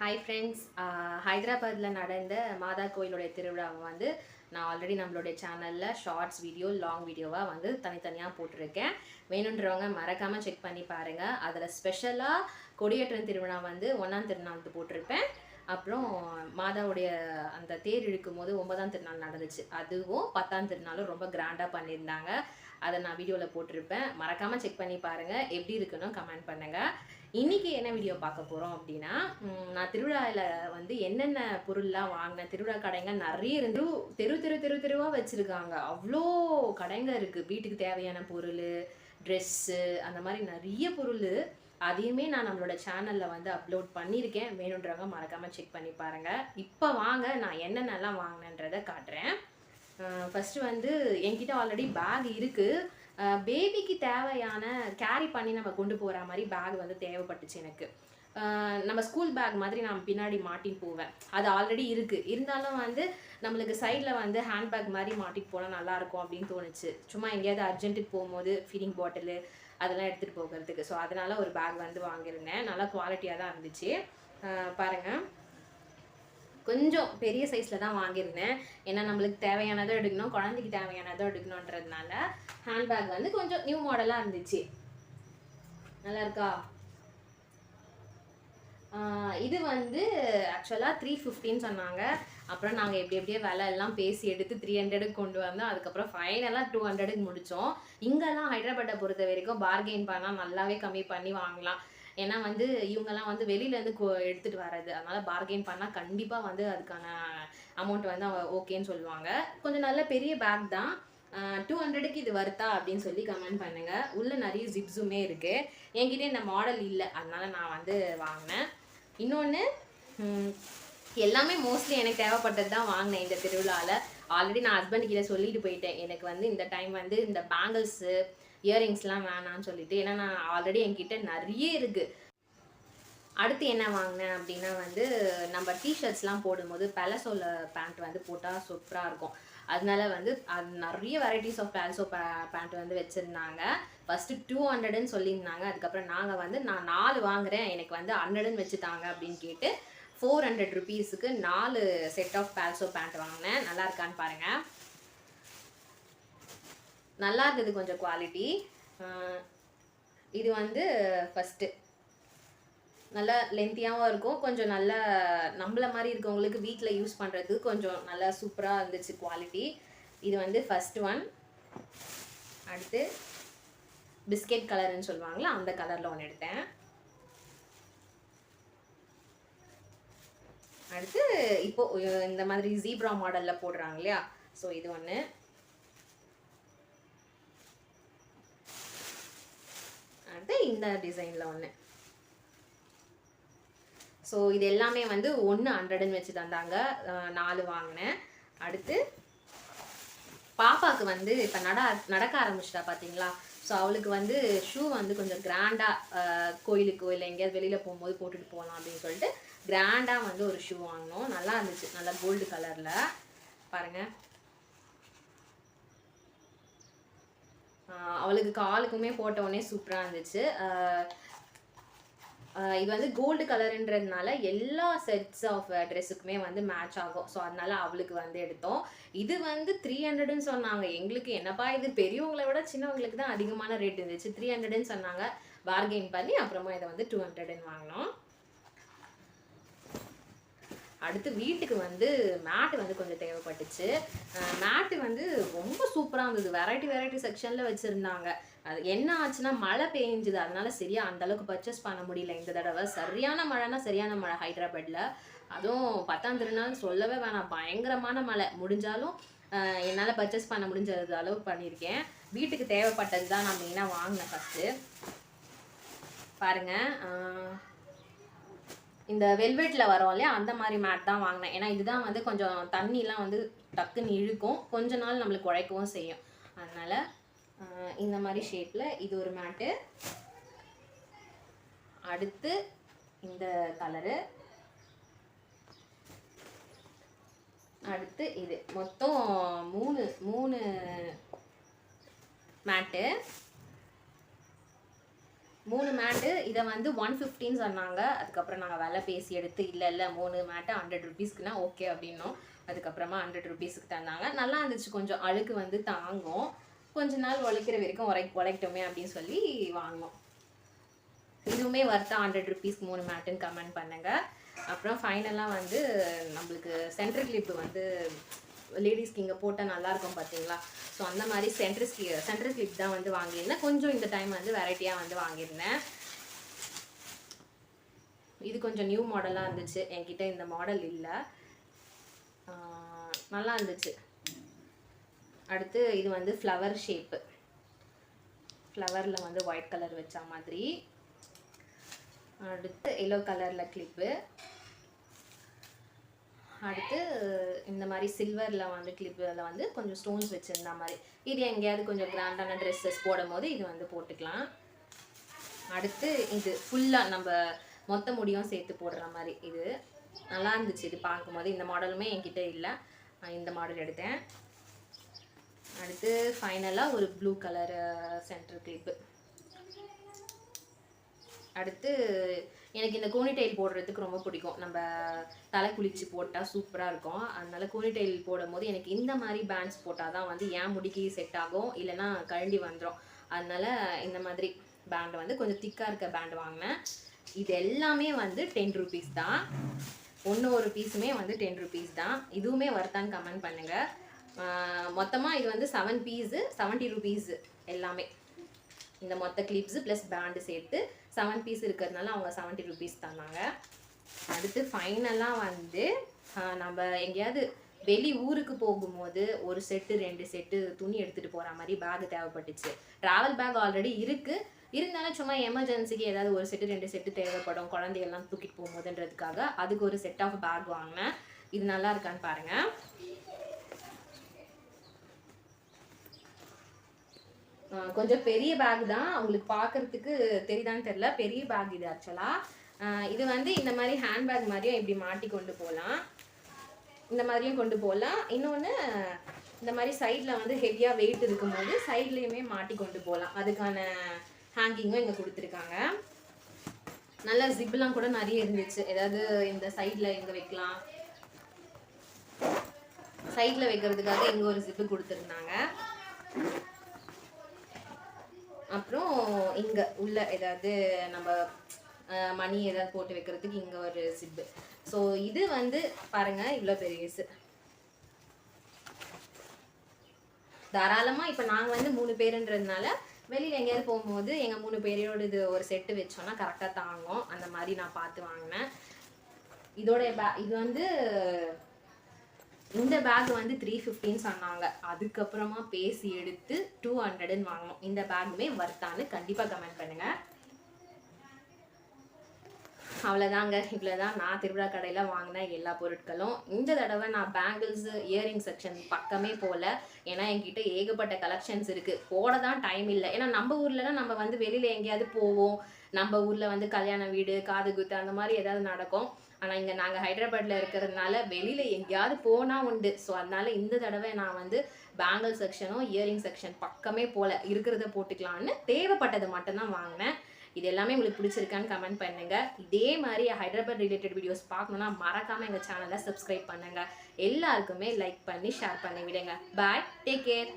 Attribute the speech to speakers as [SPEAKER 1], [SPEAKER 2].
[SPEAKER 1] Hi friends ஹைதராபாத்தில் நடந்த மாதா கோயிலுடைய திருவிழாவை வந்து நான் ஆல்ரெடி நம்மளுடைய சேனலில் ஷார்ட்ஸ் வீடியோ லாங் வீடியோவாக வந்து தனித்தனியாக போட்டிருக்கேன். வேணுன்றவங்க மறக்காமல் செக் பண்ணி பாருங்கள் அதில் ஸ்பெஷலாக கொடியேற்றம் திருவிழா வந்து ஒன்றாம் திருநாள் வந்து போட்டிருப்பேன். அப்புறம் மாதாவுடைய அந்த தேர் இழுக்கும் போது ஒன்பதாம் திருநாள் நடந்துச்சு. அதுவும் பத்தாம் திருநாளும் ரொம்ப கிராண்டாக பண்ணியிருந்தாங்க. அதை நான் வீடியோவில் போட்டிருப்பேன். மறக்காமல் செக் பண்ணி பாருங்கள் எப்படி இருக்குன்னு கமெண்ட் பண்ணுங்கள் இன்றைக்கி என்ன வீடியோ பார்க்க போகிறோம் அப்படின்னா நான் திருவிழாவில் வந்து என்னென்ன பொருள்லாம் வாங்கினேன் திருவிழா கடைங்க நிறைய இருந்து தெரு தெரு தெரு தெருவாக வச்சுருக்காங்க. அவ்வளோ கடைங்க இருக்குது வீட்டுக்கு தேவையான பொருள் ட்ரெஸ்ஸு அந்த மாதிரி நிறைய பொருள். அதையுமே நான் நம்மளோட சேனலில் வந்து அப்லோட் பண்ணியிருக்கேன். வேணுன்றவங்க மறக்காமல் செக் பண்ணி பாருங்கள் இப்போ வாங்க நான் என்னென்னலாம் வாங்கினேன்றதை காட்டுறேன். ஃபஸ்ட்டு வந்து என்கிட்ட ஆல்ரெடி பேக் இருக்குது பேபிக்கு தேவையான கேரி பண்ணி நம்ம கொண்டு போகிற மாதிரி பேக் வந்து தேவைப்பட்டுச்சு எனக்கு. நம்ம ஸ்கூல் பேக் மாதிரி நான் பின்னாடி மாட்டின்னு போவேன். அது ஆல்ரெடி இருக்குது இருந்தாலும் வந்து நம்மளுக்கு சைடில் வந்து ஹேண்ட்பேக் மாதிரி மாட்டிட்டு போனால் நல்லாயிருக்கும் அப்படின்னு தோணுச்சு. சும்மா எங்கேயாவது அர்ஜென்ட்டுக்கு போகும்போது ஃபீடிங் பாட்டிலு அதெல்லாம் எடுத்துகிட்டு போகிறதுக்கு. ஸோ அதனால் ஒரு பேக் வந்து வாங்கியிருந்தேன். நல்லா குவாலிட்டியாக தான் இருந்துச்சு. பாருங்கள் கொஞ்சம் பெரிய சைஸில் தான் வாங்கியிருந்தேன். ஏன்னா நம்மளுக்கு தேவையானதும் எடுக்கணும் குழந்தைக்கு தேவையானதும் எடுக்கணுன்றதுனால ஹேண்ட்பேக் வந்து கொஞ்சம் நியூ மாடலாக இருந்துச்சு. நல்லா இருக்கா? ஆஹ் இது வந்து ஆக்சுவலாக த்ரீ ஃபிஃப்டின்னு சொன்னாங்க. அப்புறம் நாங்கள் எப்படி எப்படியே விலை எல்லாம் பேசி எடுத்து த்ரீ ஹண்ட்ரடுக்கு கொண்டு வந்தோம். அதுக்கப்புறம் ஃபைனலாக டூ ஹண்ட்ரடுக்கு முடித்தோம் இங்கெல்லாம் ஹைதராபாத்தை பொறுத்த வரைக்கும் பார்கெயின் பண்ணால் நல்லாவே கம்மி பண்ணி வாங்கலாம். ஏன்னா வந்து இவங்கெல்லாம் வந்து வெளியிலேருந்து எடுத்துகிட்டு வர்றது. அதனால் பார்கெயின் பண்ணால் கண்டிப்பாக வந்து அதுக்கான அமௌண்ட் வந்து ஓகேன்னு சொல்லுவாங்க. கொஞ்சம் நல்ல பெரிய பேக் தான். டூ ஹண்ட்ரடுக்கு இது வருதா அப்படின்னு சொல்லி கமெண்ட் பண்ணுங்கள் உள்ளே நிறைய ஜிப்ஸுமே இருக்குது என்கிட்ட இந்த மாடல் இல்லை. அதனால நான் வந்து வாங்கினேன். இன்னொன்று எல்லாமே மோஸ்ட்லி எனக்கு தேவைப்பட்டது தான் வாங்கினேன் இந்த திருவிழாவில் ஆல்ரெடி நான் ஹஸ்பண்ட் கிட்ட சொல்லிட்டு போயிட்டேன். எனக்கு வந்து இந்த டைம் வந்து இந்த பேங்கிள்ஸு இயரிங்ஸ்லாம் வேணாம்னு சொல்லிட்டு. ஏன்னா நான் ஆல்ரெடி என்கிட்ட நிறைய இருக்குது அடுத்து என்ன வாங்கினேன் அப்படின்னா வந்து நம்ம டிஷர்ட்ஸ்லாம் போடும்போது பெலசோல பேண்ட் வந்து போட்டால் சூப்பராக இருக்கும். அதனால வந்து அது நிறைய வெரைட்டிஸ் ஆஃப் பேல்சோ பேண்ட் வந்து வச்சுருந்தாங்க. ஃபஸ்ட்டு டூ ஹண்ட்ரடுன்னு சொல்லியிருந்தாங்க. அதுக்கப்புறம் நாங்கள் வந்து நான் நாலு வாங்குகிறேன் எனக்கு வந்து ஹண்ட்ரடுன்னு வச்சுட்டாங்க அப்படின்னு கேட்டு ஃபோர் ஹண்ட்ரட் ருபீஸுக்கு நாலு செட் ஆஃப் பேல்சோ பேண்ட் வாங்கினேன். நல்லா இருக்கான்னு பாருங்கள் நல்லா இருந்தது கொஞ்சம் குவாலிட்டி இது வந்து ஃபஸ்ட்டு நல்லா லென்த்தியாகவும் இருக்கும். கொஞ்சம் நல்லா நம்மள மாதிரி இருக்கவங்களுக்கு வீட்டில் யூஸ் பண்ணுறதுக்கு கொஞ்சம் நல்லா சூப்பராக இருந்துச்சு குவாலிட்டி இது வந்து ஃபஸ்ட் ஒன் அடுத்து பிஸ்கெட் கலர்னு சொல்லுவாங்களா அந்த கலரில் ஒன்று எடுத்தேன். அடுத்து இப்போது இந்த மாதிரி ஜீப்ரா மாடலில் போடுறாங்க இல்லையா? ஸோ இது ஒன்று வந்து இந்த டிசைனில் ஒன்று ஸோ இது எல்லாமே வந்து ஒன்று ஹண்ட்ரடுன்னு வச்சு தந்தாங்க. நாலு வாங்கினேன். அடுத்து பாப்பாவுக்கு வந்து இப்போ நட நடக்க ஆரம்பிச்சிட்டா பார்த்தீங்களா ஸோ அவளுக்கு வந்து ஷூ வந்து கொஞ்சம் கிராண்டாக கோயிலுக்கு இல்லை எங்கேயாவது வெளியில் போகும்போது போட்டுட்டு போகலாம் அப்படின்னு சொல்லிட்டு கிராண்டாக வந்து ஒரு ஷூ வாங்கினோம். நல்லா இருந்துச்சு. நல்லா கோல்டு கலரில் பாருங்கள் அவளுக்கு காலுக்குமே போட்ட சூப்பராக இருந்துச்சு. இது வந்து கோல்டு கலருன்றதுனால எல்லா செட்ஸ் ஆஃப் ட்ரெஸ்ஸுக்குமே வந்து மேட்ச் ஆகும். ஸோ அதனால அவளுக்கு வந்து எடுத்தோம். இது வந்து த்ரீ ஹண்ட்ரட்னு சொன்னாங்க. எங்களுக்கு என்னப்பா இது பெரியவங்களை விட சின்னவங்களுக்கு தான் அதிகமான ரேட் இருந்துச்சு. த்ரீ ஹண்ட்ரட்னு சொன்னாங்க. பார்கெயின் பண்ணி அப்புறமா இதை வந்து டூ ஹண்ட்ரட்னு வாங்கினோம். அடுத்து வீட்டுக்கு வந்து மேட்டு வந்து கொஞ்சம் தேவைப்பட்டுச்சு. மேட்டு வந்து ரொம்ப சூப்பராக இருந்தது. வெரைட்டி வெரைட்டி செக்ஷனில் வச்சுருந்தாங்க. அது என்ன ஆச்சுன்னா மழை பெஞ்சுது. அதனால சரியா அந்த அளவுக்கு பர்ச்சேஸ் பண்ண முடியல. இந்த தடவை சரியான மழைனா சரியான மழை ஹைதராபாத்தில் அதுவும் பத்தாம் திருநாள் சொல்லவே வேணாம். பயங்கரமான மழை. முடிஞ்சாலும் என்னால் பர்ச்சேஸ் பண்ண முடிஞ்சது அளவு பண்ணியிருக்கேன். வீட்டுக்கு தேவைப்பட்டது தான் நான் மெயினாக வாங்கினேன் ஃபஸ்ட்டு பாருங்கள் இந்த வெல்வெட்டில் வரும் இல்லையா? அந்த மாதிரி மேட் தான் வாங்கினேன். ஏன்னா இதுதான் வந்து கொஞ்சம் தண்ணிலாம் வந்து டக்குன்னு இழுக்கும். கொஞ்ச நாள் நம்மளுக்கு உழைக்கவும் செய்யும். அதனால் இந்த மாதிரி ஷேப்பில் இது ஒரு மேட்டு அடுத்து இந்த கலரு அடுத்து இது. மொத்தம் மூணு மூணு மேட்டு மூணு மேட்டு இதை வந்து ஒன் ஃபிஃப்டின்னு சொன்னாங்க. அதுக்கப்புறம் நாங்கள் விலை பேசி எடுத்து இல்லை இல்லை மூணு மேட்டு ஹண்ட்ரட் ருபீஸ்க்குனா ஓகே அப்படின்னோம். அதுக்கப்புறமா ஹண்ட்ரட் ருபீஸ்க்கு தந்தாங்க. நல்லா இருந்துச்சு. கொஞ்சம் அழுக்கு வந்து தாங்கும். கொஞ்ச நாள் உழைக்கிற வரைக்கும் உரை உழைக்கட்டுமே அப்படின்னு சொல்லி வாங்கினோம். இதுவுமே வர்த்தா ஹண்ட்ரட் ருபீஸ்க்கு மூணு மேட்டுன்னு கமெண்ட் பண்ணுங்கள் அப்புறம் ஃபைனலாக வந்து நம்மளுக்கு சென்ட்ரல் கிளிப்பு வந்து லேடிஸ்க்கு இங்கே போட்டால் நல்லாயிருக்கும் பார்த்தீங்களா ஸோ அந்த மாதிரி சென்டர் சென்டர் கிளிப் தான் வந்து வாங்கியிருந்தேன். கொஞ்சம் இந்த டைம் வந்து வெரைட்டியாக வந்து வாங்கியிருந்தேன். இது கொஞ்சம் நியூ மாடலாக இருந்துச்சு. என்கிட்ட இந்த மாடல் இல்லை. நல்லா இருந்துச்சு. அடுத்து இது வந்து ஃப்ளவர் ஷேப்பு ஃப்ளவரில் வந்து ஒயிட் கலர் வச்ச மாதிரி. அடுத்து எல்லோ கலரில் கிளிப்பு அடுத்து இந்த மாதிரி சில்வரில் வந்து கிளிப்பில் வந்து கொஞ்சம் ஸ்டோன்ஸ் வச்சுருந்தா மாதிரி. இது எங்கேயாவது கொஞ்சம் கிராண்டான ட்ரெஸ்ஸஸ் போடும் போது இது வந்து போட்டுக்கலாம். அடுத்து இது ஃபுல்லாக நம்ம மொத்த முடியும் சேர்த்து போடுற மாதிரி. இது நல்லா இருந்துச்சு இது பார்க்கும்போது. இந்த மாடலுமே என்கிட்ட இல்லை. இந்த மாடல் எடுத்தேன். அடுத்து ஃபைனலாக ஒரு ப்ளூ கலர் சென்டர் கிளிப்பு அடுத்து எனக்கு இந்த கோனி டைல் போடுறதுக்கு ரொம்ப பிடிக்கும். நம்ம தலை குளிச்சு போட்டால் சூப்பராக இருக்கும். அதனால கோனி டைல் போடும்போது எனக்கு இந்த மாதிரி பேண்ட்ஸ் போட்டால் தான் வந்து ஏன் முடிக்கு செட் ஆகும். இல்லைன்னா கழண்டி வந்துடும் அதனால இந்த மாதிரி பேண்ட் வந்து கொஞ்சம் திக்காக இருக்க பேண்ட் வாங்கினேன். இது எல்லாமே வந்து டென் ருபீஸ் தான். ஒன்று ஒரு பீஸுமே வந்து டென் ருபீஸ் தான். இதுவுமே வருத்தான்னு கமெண்ட் பண்ணுங்கள் மொத்தமாக இது வந்து செவன் பீஸு செவன்ட்டி ருபீஸு எல்லாமே. இந்த மொத்த கிளிப்ஸு ப்ளஸ் பேண்டு சேர்த்து செவன் பீஸ் இருக்கிறதுனால அவங்க செவன்ட்டி ருபீஸ் தந்தாங்க. அடுத்து ஃபைனலாக வந்து நம்ம எங்கேயாவது வெளி ஊருக்கு போகும்போது ஒரு செட்டு ரெண்டு செட்டு துணி எடுத்துகிட்டு போகிற மாதிரி பேக் தேவைப்பட்டுச்சு. ட்ராவல் பேக் ஆல்ரெடி இருக்குது இருந்தாலும் சும்மா எமர்ஜென்சிக்கு ஏதாவது ஒரு செட்டு ரெண்டு செட்டு தேவைப்படும். குழந்தையெல்லாம் தூக்கிட்டு போகும்போதுன்றதுக்காக அதுக்கு ஒரு செட் ஆஃப் பேக் வாங்கினேன். இது நல்லா இருக்கான்னு பாருங்கள் கொஞ்சம் பெரிய பேக் தான். உங்களுக்கு பார்க்கறதுக்கு தெரியுதான்னு தெரில பெரிய பேக் இது ஆக்சுவலாக இது வந்து இந்த மாதிரி ஹேண்ட்பேக் மாதிரியும் இப்படி மாட்டி கொண்டு போகலாம். இந்த மாதிரியும் கொண்டு போகலாம். இன்னொன்று இந்த மாதிரி சைடில் வந்து ஹெவியாக வெயிட் இருக்கும்போது சைட்லேயுமே மாட்டி கொண்டு போகலாம். அதுக்கான ஹேங்கிங்கும் இங்கே கொடுத்துருக்காங்க. நல்ல ஜிப்லாம் கூட நிறைய இருந்துச்சு. ஏதாவது இந்த சைடில் இங்கே வைக்கலாம். சைடில் வைக்கிறதுக்காக இங்கே ஒரு ஜிப்பு கொடுத்துருந்தாங்க. அப்புறம் இங்கே உள்ள ஏதாவது நம்ம மணி ஏதாவது போட்டு வைக்கிறதுக்கு இங்கே ஒரு சிப்பு ஸோ இது வந்து பாருங்கள் இவ்வளோ பெரியசு தாராளமாக இப்போ நாங்கள் வந்து மூணு பேருன்றதுனால வெளியில் எங்கேயாவது போகும்போது எங்கள் மூணு பேரோட இது ஒரு செட்டு வச்சோன்னா கரெக்டாக தாங்கும். அந்த மாதிரி நான் பார்த்து வாங்கினேன். இதோட பே இது வந்து இந்த பேக் வந்து த்ரீ ஃபிஃப்டின்னு சொன்னாங்க. அதுக்கப்புறமா பேசி எடுத்து டூ ஹண்ட்ரட்னு வாங்கினோம். இந்த பேக்குமே வர்த்தான்னு கண்டிப்பாக கமெண்ட் பண்ணுங்க. அவ்வளோதாங்க இவ்வளோதான் நான் திருவிழா கடையில் வாங்கின எல்லா பொருட்களும். இந்த தடவை நான் பேங்கிள்ஸு இயரிங் செக்ஷன் பக்கமே போகல ஏன்னா என்கிட்ட ஏகப்பட்ட கலெக்ஷன்ஸ் இருக்குது போட தான் டைம் இல்லை. ஏன்னா நம்ம ஊர்லலாம் நம்ம வந்து வெளியில் எங்கேயாவது போவோம். நம்ம ஊரில் வந்து கல்யாண வீடு காது குத்து அந்த மாதிரி ஏதாவது நடக்கும். ஆனால் இங்கே நாங்கள் ஹைதராபாத்தில் இருக்கிறதுனால வெளியில் எங்கேயாவது போனால் உண்டு. ஸோ அதனால இந்த தடவை நான் வந்து பேங்கிள் செக்ஷனும் இயரிங் செக்ஷன் பக்கமே போல இருக்கிறத போட்டுக்கலான்னு தேவைப்பட்டது மட்டும்தான் வாங்கினேன். இது எல்லாமே உங்களுக்கு பிடிச்சிருக்கான்னு கமெண்ட் பண்ணுங்கள் இதே மாதிரி ஹைதராபாத் ரிலேட்டட் வீடியோஸ் பார்க்கணுன்னா மறக்காமல் எங்கள் சேனலை சப்ஸ்கிரைப் பண்ணுங்க. எல்லாருக்குமே லைக் பண்ணி ஷேர் பண்ணி விடுங்க. Bye take care